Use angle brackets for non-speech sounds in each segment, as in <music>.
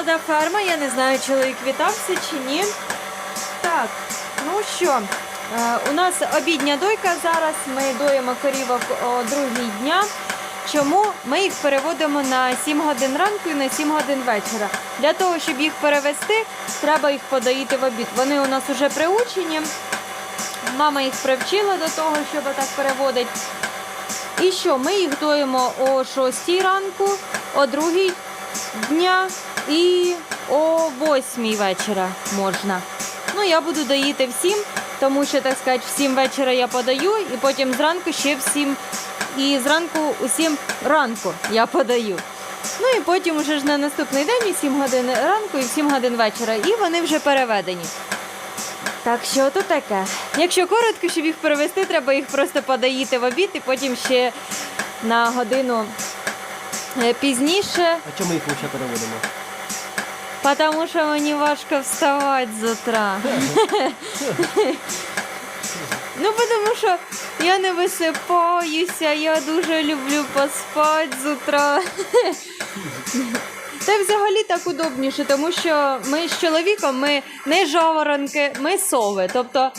молода ферма. Я не знаю, чоловік вітався чи ні. Так, ну що, е, у нас обідня дойка зараз. Ми доїмо корівок о другій дня. Чому ми їх переводимо на 7 годин ранку і на 7 годин вечора? Для того, щоб їх перевести, треба їх подоїти в обід. Вони у нас вже приучені. Мама їх привчила до того, щоб так переводити. І що? Ми їх доїмо о 6 ранку, о 2 дня і о 8 вечора можна. Ну, я буду доїти всім, тому що, так сказати, в 7 вечора я подаю, і потім зранку ще в 7, і зранку у 7 ранку я подаю. Ну і потім уже ж на наступний день і 7 годин ранку і в 7 годин вечора, і вони вже переведені. Так що то таке. Якщо коротко, щоб їх перевести, треба їх просто подаїти в обід і потім ще на годину е, пізніше, А чому їх лише переводимо? Тому що мне важко вставать с утра. Ну, потому що я не висипаюся, я дуже люблю поспати з утра. Й взагалі так удобніше, тому що ми з чоловіком ми не жаворонки, ми сови. Тобто,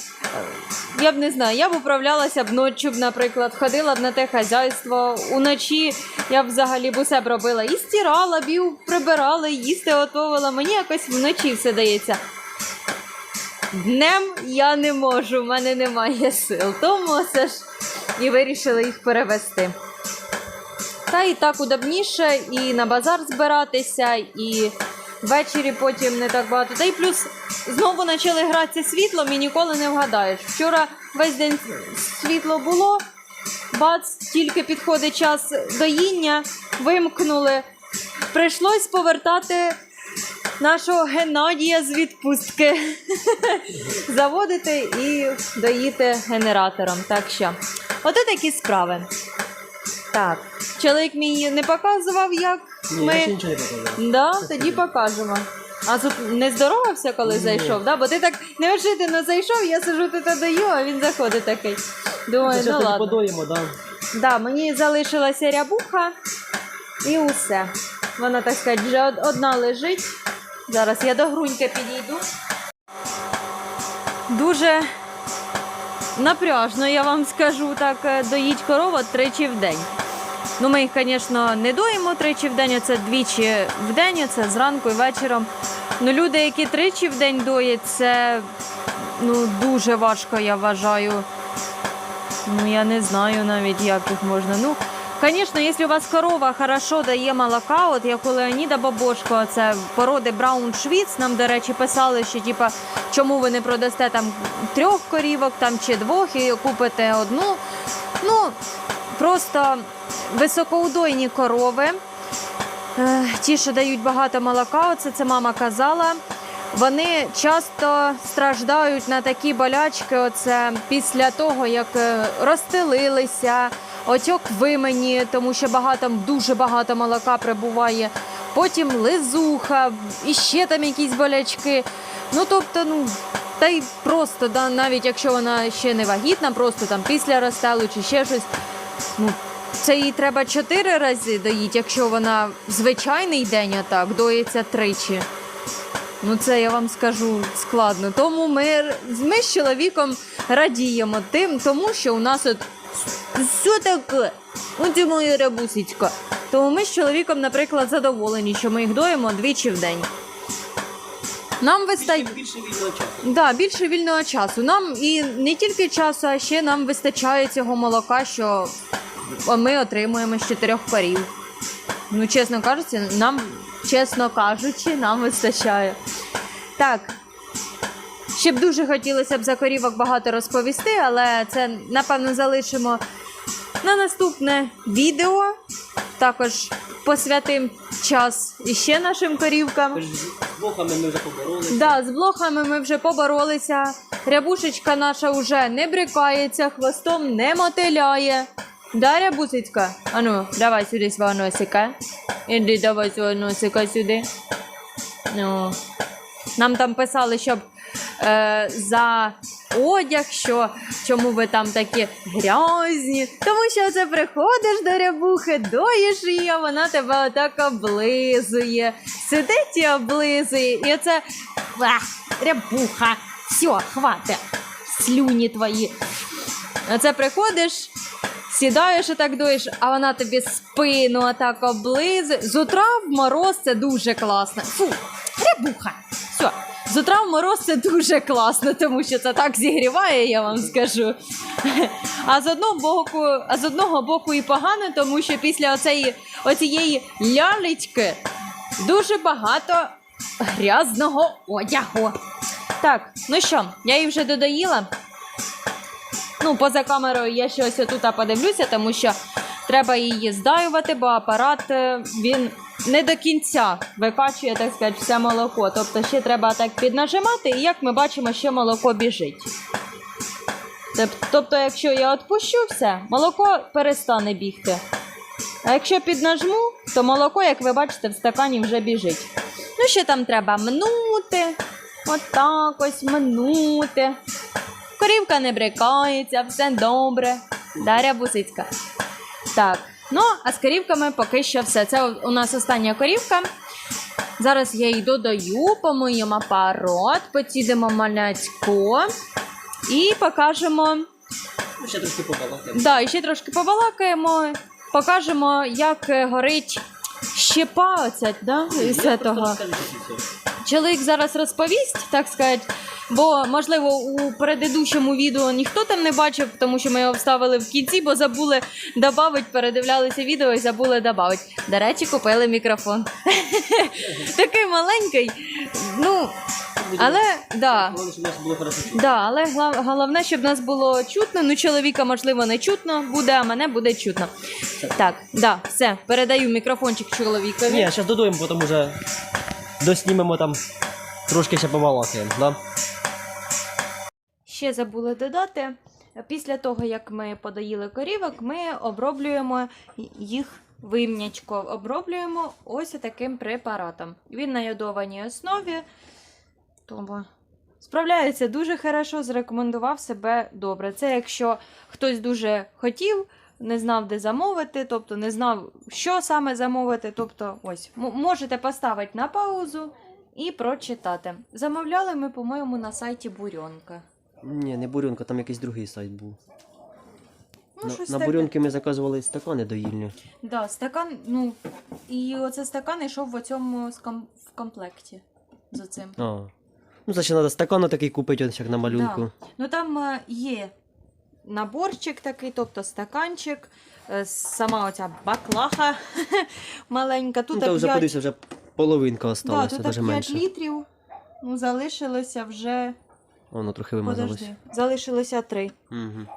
я б не знаю, я б управлялася б ночі, б, наприклад, ходила б на те хазяйство. Уночі я б взагалі б усе б робила. І стирала б, і прибирала, і їсти готувала. Мені якось вночі все дається. Днем я не можу, в мене немає сил. Тому це ж і вирішили їх перевести. Та і так удобніше, і на базар збиратися, і ввечері потім не так багато. Та й плюс знову почали гратися світлом і ніколи не вгадаєш. Вчора весь день світло було, бац, тільки підходить час доїння, вимкнули. Прийшлось повертати нашого Геннадія з відпустки. <laughs> Заводити і доїти генератором. Так що, ото такі справи. Так, чоловік мій не показував, як Ні, ми. я ще нічого не показав. Да, тоді покажемо. А тут не здоровався, коли зайшов, да? бо ти так неожиданно зайшов, я сижу тут даю, а він заходить такий. Думаю, ну ладно. подоїмо, да? Да, мені залишилася рябуха і усе. Вона, так сказати, вже од- одна лежить. Зараз я до груньки підійду. Дуже напряжно, я вам скажу так, е, доїть корову тричі в день. Ну, ми їх, звісно, не доїмо тричі в день, це двічі в день, це зранку і вечором. Ну, люди, які тричі в день доять, це ну, дуже важко, я вважаю. Ну, я не знаю навіть, як їх можна. Ну, звісно, якщо у вас корова хорошо дає молока, от як у Леоніда Бабошко, це породи Браун Швіц, нам, до речі, писали, що типа, чому ви не продасте там трьох корівок там, чи двох і купите одну. Ну, просто високоудойні корови. Е, Ті, що дають багато молока, оце це мама казала. Вони часто страждають на такі болячки, оце після того, як е, розстелилися, отьок вимені, тому що багато, дуже багато молока прибуває. Потім лизуха, і ще там якісь болячки. Ну тобто, ну та й просто, да, навіть якщо вона ще не вагітна, просто там після розстелу чи ще щось. Ну, це їй треба чотири рази доїть, якщо вона в звичайний день а так доїться тричі. Ну, це я вам скажу складно. Тому ми, ми з чоловіком радіємо тим, тому що у нас от що таке? От моя рябусечка. Тому ми з чоловіком, наприклад, задоволені, що ми їх доїмо двічі в день. Нам вистачає. Більше вільного часу. Да, більше вільного часу. Нам і не тільки часу, а ще нам вистачає цього молока, що ми отримуємо з чотирьох парів. Ну, чесно кажучи, нам, чесно кажучи, нам вистачає. Так. Ще б дуже хотілося б за корівок багато розповісти, але це напевно залишимо на наступне відео. Також посвятим час іще нашим корівкам. З блохами ми вже поборолися. Да, з блохами ми вже поборолися. Рябушечка наша вже не брикається, хвостом не мотиляє. Да, рябусечка? Ану, давай сюди свого носика. Іди, давай свого носика сюди. Ну. Нам там писали, щоб е, за одяг, що чому ви там такі грязні. Тому що це приходиш до рябухи, доїш її, а вона тебе отак облизує. Сидить і облизує. І Ах, рябуха. Все, хватить. Слюні твої. Оце приходиш, сідаєш і так дуєш, а вона тобі спину отак облизує. З утра в мороз це дуже класно. Фу, рябуха. Все. З утра в мороз це дуже класно, тому що це так зігріває, я вам скажу. А з одного боку, а з одного боку і погано, тому що після оцеї, оцієї лялечки дуже багато грязного одягу. Так, ну що, я її вже додаїла. Ну, поза камерою я щось отут подивлюся, тому що треба її здаювати, бо апарат е, він не до кінця викачує, так сказати, все молоко. Тобто ще треба так піднажимати, і як ми бачимо, ще молоко біжить. Тобто, якщо я відпущу все, молоко перестане бігти. А якщо піднажму, то молоко, як ви бачите, в стакані вже біжить. Ну, ще там треба мнути. Отак ось минути. Корівка не брикається, все добре. Дар'я Бусицька. Так, ну а з корівками поки що все. Це у- нас остання корівка. Зараз я її додаю, помиємо апарат, поцідимо малятько і покажемо. Ну, ще трошки побалакаємо. Да, і ще трошки побалакаємо, покажемо, як е, горить щепа оця, да, із Я це. Чоловік зараз розповість, так сказати. Бо, можливо, у передидущому відео ніхто там не бачив, тому що ми його вставили в кінці, бо забули додати, передивлялися відео і забули додати. До речі, купили мікрофон. <laughs> Такий маленький. Ну, але да. Да, але головне, щоб нас було чутно. Ну, чоловіка, можливо, не чутно буде, а мене буде чутно. Так, да, все, передаю мікрофончик чоловікові. Ні, зараз додуємо, потім вже доснімемо там, трошки ще побалакаємо, да? Ще забули додати. Після того, як ми подаїли корівок, ми оброблюємо їх вимнячко. Оброблюємо ось таким препаратом. Він на йодованій основі. Тому справляється дуже хорошо, зарекомендував себе добре. Це якщо хтось дуже хотів, не знав, де замовити, тобто не знав, що саме замовити. Тобто, ось, можете поставити на паузу і прочитати. Замовляли ми, по-моєму, на сайті Бурьонка. Ні, не бурьонка, там якийсь другий сайт був. Ну, на щось на таке. бурьонки ми заказували стакани доїльні. Да, стакан, ну, і оце стакан йшов в цьому з ком- в комплекті з оцим. А. Ну, значить, треба стакан такий купити, ось як на малюнку. Ну там е, є наборчик такий, тобто стаканчик, е, сама оця баклаха <laughs> маленька. Тут ну, то вже 5, подивися, вже половинка да, осталася, тут навіть 5 менше. літрів. Ну, залишилося вже. Воно трохи вимазалось. Подожди, залишилося 3. Угу.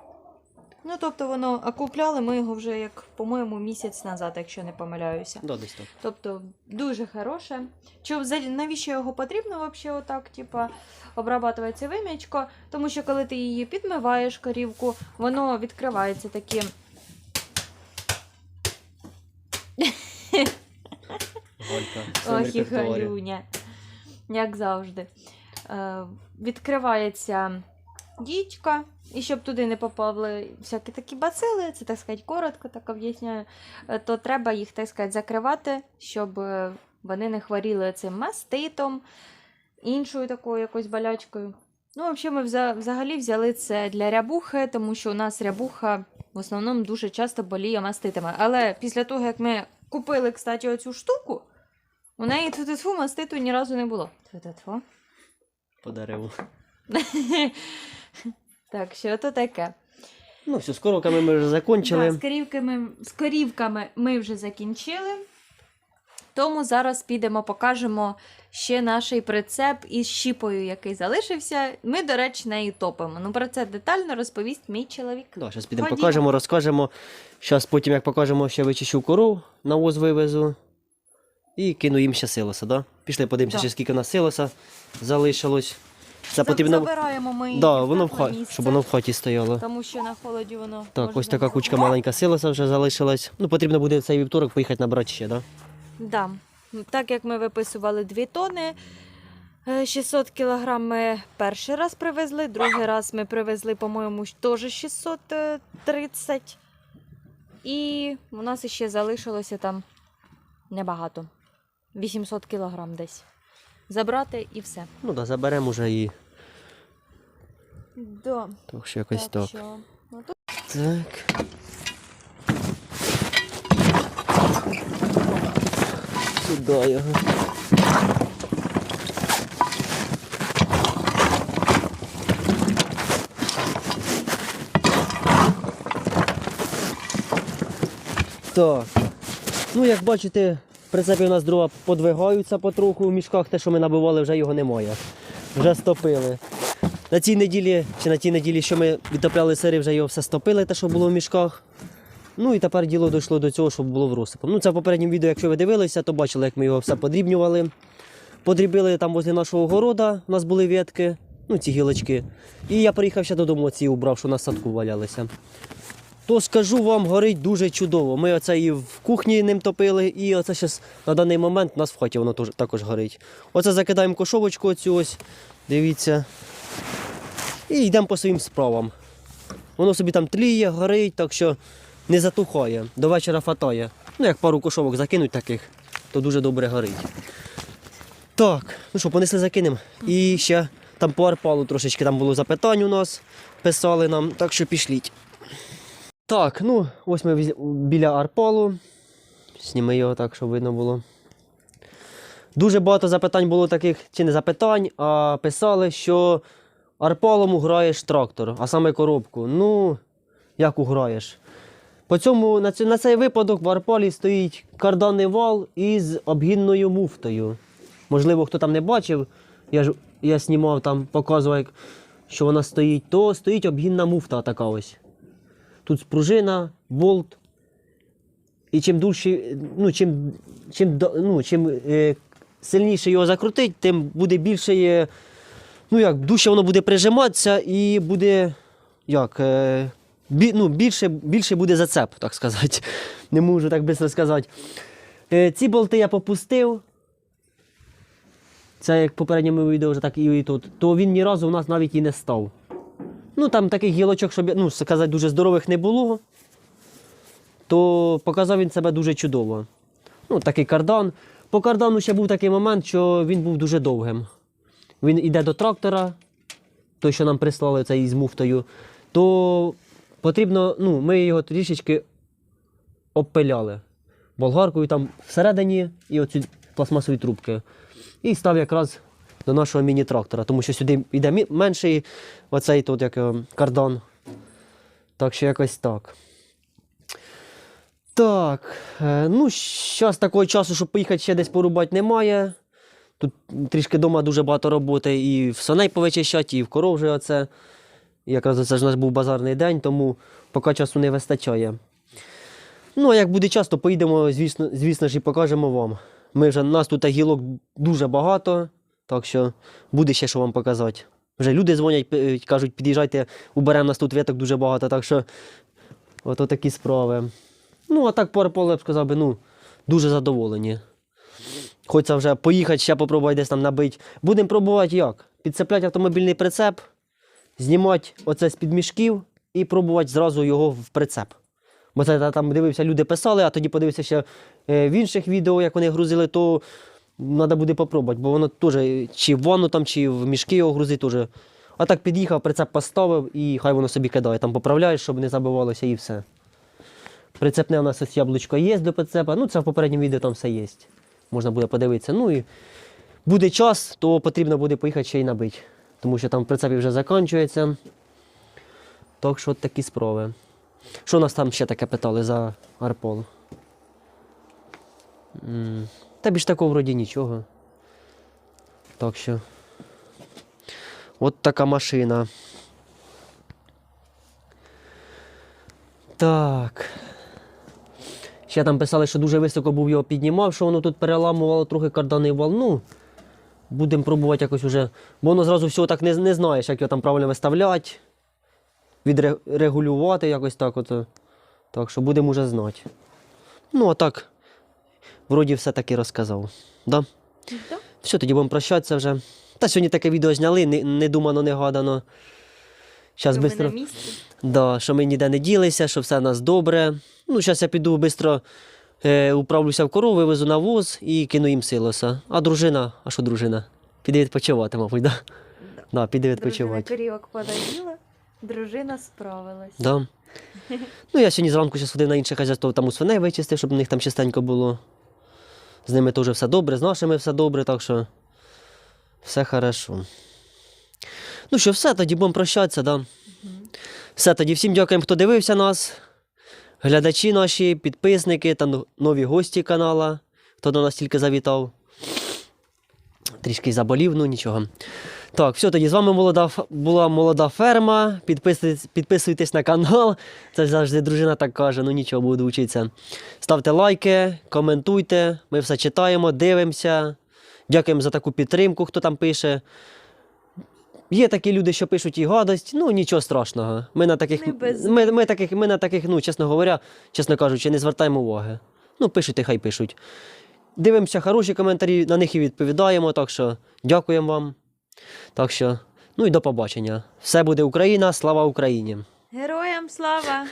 Ну, тобто воно окупляли ми його вже як, по-моєму, місяць назад, якщо не помиляюся. Да, десь так. Тобто дуже хороше. Чи взагалі навіщо його потрібно взагалі отак, типа, обрабатувати це вим'ячко? Тому що коли ти її підмиваєш корівку, воно відкривається. Галька. Ох, і галюня. Як завжди. Е, відкривається дічка, і щоб туди не попали всякі такі бацили, це так сказати коротко, так об'ясняю, е, то треба їх, так сказати, закривати, щоб е, вони не хворіли цим маститом, іншою такою якоюсь болячкою. Ну, взагалі, ми взагалі взяли це для рябухи, тому що у нас рябуха в основному дуже часто боліє маститами. Але після того, як ми купили, кстати, оцю штуку, у неї тфу маститу ні разу не було. Тфу-тфу. По дереву. <laughs> Так, що то таке? Ну, все, з коровками ми вже Да, закончили. з, корівками, з корівками ми вже закінчили. Тому зараз підемо, покажемо ще наш прицеп із щіпою, який залишився. Ми, до речі, нею топимо. Ну, про це детально розповість мій чоловік. Да, зараз підемо Ходімо. покажемо, розкажемо. Зараз потім, як покажемо, ще вичищу коров, на воз вивезу. І кину їм ще силоса, да? Пішли подивимося, Да. ще скільки на силоса залишилось. Це потрібно. Забираємо ми Да, в воно в хаті, щоб воно в хаті стояло. Тому що на холоді воно. Так, ось така кучка маленька силоса вже залишилась. Ну, потрібно буде цей вівторок поїхати набрати ще, да? Да. Так як ми виписували 2 тони, Е, 600 кг ми перший раз привезли, другий раз ми привезли, по-моєму, теж 630. І у нас ще залишилося там небагато. 800 кг десь. Забрати і все. Ну да, заберемо вже і. Да, Так що якось так. що, ну, Так. Сюди його. Так. Ну, як бачите, прицепі у нас дрова подвигаються потроху в мішках, те, що ми набивали, вже його немає. Вже стопили. На цій неділі, чи на тій неділі, що ми відтопляли сири, вже його все стопили, те, що було в мішках. Ну і тепер діло дійшло до цього, щоб було в розсипом. Ну, це в попередньому відео, якщо ви дивилися, то бачили, як ми його все подрібнювали. Подрібили там возле нашого города, у нас були ветки, ну ці гілочки. І я приїхав ще додому ці убрав, що на садку валялися. То скажу вам, горить дуже чудово. Ми оце і в кухні ним топили, і оце зараз на даний момент у нас в хаті воно також горить. Оце закидаємо кошовочку оцю ось, дивіться. І йдемо по своїм справам. Воно собі там тліє, горить, так що не затухає. До вечора фатає. Ну, як пару кошовок закинуть таких, то дуже добре горить. Так, ну що, понесли закинемо. І ще там по арпалу трошечки там було запитань у нас, писали нам, так що пішліть. Так, ну, ось ми біля арпалу. Зніми його так, щоб видно було. Дуже багато запитань було таких, чи не запитань, а писали, що арпалом уграєш трактор, а саме коробку. Ну, як уграєш? По цьому, на, цю- на цей випадок в арпалі стоїть карданний вал із обгінною муфтою. Можливо, хто там не бачив, я ж я знімав там, показував, що вона стоїть, то стоїть обгінна муфта така ось. Тут спружина, болт. І чим дужче, ну, чим, чим, ну, чим е, сильніше його закрутить, тим буде більше, є, ну як, дужче воно буде прижиматися і буде як, е, бі, ну, більше, більше буде зацеп, так сказати. Не можу так швидко сказати. Е, ці болти я попустив. Це як в попередньому відео вже так і тут, то він ні разу у нас навіть і не став. Ну там таких гілочок, щоб ну, сказати, дуже здорових не було, то показав він себе дуже чудово. Ну, такий кардан. По кардану ще був такий момент, що він був дуже довгим. Він йде до трактора, той, що нам прислали цей із муфтою, то потрібно, ну, ми його трішечки обпиляли болгаркою там всередині і оці пластмасові трубки. І став якраз до нашого міні-трактора, тому що сюди йде менший оцей тут як е, кардан. Так що якось так. Так, е, ну, зараз такого часу, щоб поїхати ще десь порубати, немає. Тут трішки вдома дуже багато роботи і в соней повичищати, і в коров вже оце. Якраз це ж у нас був базарний день, тому поки часу не вистачає. Ну, а як буде час, то поїдемо, звісно, звісно ж, і покажемо вам. Ми вже, нас тут гілок дуже багато, так що буде ще що вам показати. Вже люди дзвонять, кажуть, під'їжджайте, уберемо нас тут віток дуже багато, так що ото такі справи. Ну, а так по Арполу, б сказав би, ну, дуже задоволені. Хочеться вже поїхати, ще попробувати десь там набити. Будемо пробувати як? Підцепляти автомобільний прицеп, знімати оце з-під мішків і пробувати зразу його в прицеп. Бо це там дивився, люди писали, а тоді подивився ще е, в інших відео, як вони грузили, то треба буде попробувати, бо воно теж чи в ванну там, чи в мішки його грузити теж. А так під'їхав, прицеп поставив і хай воно собі кидає. Там поправляєш, щоб не забивалося і все. Прицепне у нас ось яблучко є до прицепа. Ну, це в попередньому відео там все є. Можна буде подивитися. Ну і буде час, то потрібно буде поїхати ще й набити. Тому що там в прицепі вже закінчується. Так що такі справи. Що нас там ще таке питали за Арпол? Та більш такого вроді нічого. Так що. От така машина. Так. Ще там писали, що дуже високо був його піднімав, що воно тут переламувало трохи карданий вал. Ну, будемо пробувати якось уже. Бо воно зразу всього так не, не знаєш, як його там правильно виставляти, відрегулювати якось так. От. Так що будемо вже знати. Ну, а так, вроді все таки розказав. Да? Да. Все, тоді будемо прощатися вже. Та сьогодні таке відео зняли, не, не думано, не гадано. Зараз місці? Да, що ми ніде не ділися, що все в нас добре. Ну, зараз я піду швидко е, управлюся в корову, вивезу на воз і кину їм силоса. А дружина, а що дружина? Піде відпочивати, мабуть, да? Да, піде Дружина відпочивати. корівок подоїла, дружина справилась. Да. Ну, я сьогодні зранку ще сходив на інше хазяйство, там у свиней вичистив, щоб у них там чистенько було. З ними теж все добре, з нашими все добре, так що все хорошо. Ну що, все, тоді будемо прощатися, да? Все, тоді всім дякуємо, хто дивився нас. Глядачі наші, підписники та нові гості канала, хто до нас тільки завітав. Трішки заболів, ну нічого. Так, все, тоді з вами молода, була молода ферма. Підписуйтесь, підписуйтесь на канал. Це завжди дружина так каже, ну нічого, буду вчитися. Ставте лайки, коментуйте. Ми все читаємо, дивимося. Дякуємо за таку підтримку, хто там пише. Є такі люди, що пишуть і гадость, ну нічого страшного. Ми на таких, Ми ми, таких, ми на таких, ну, чесно говоря, чесно кажучи, не звертаємо уваги. Ну, пишуть, і хай пишуть. Дивимося хороші коментарі, на них і відповідаємо. Так що дякуємо вам. Так що, ну і до побачення. Все буде Україна, слава Україні! Героям слава!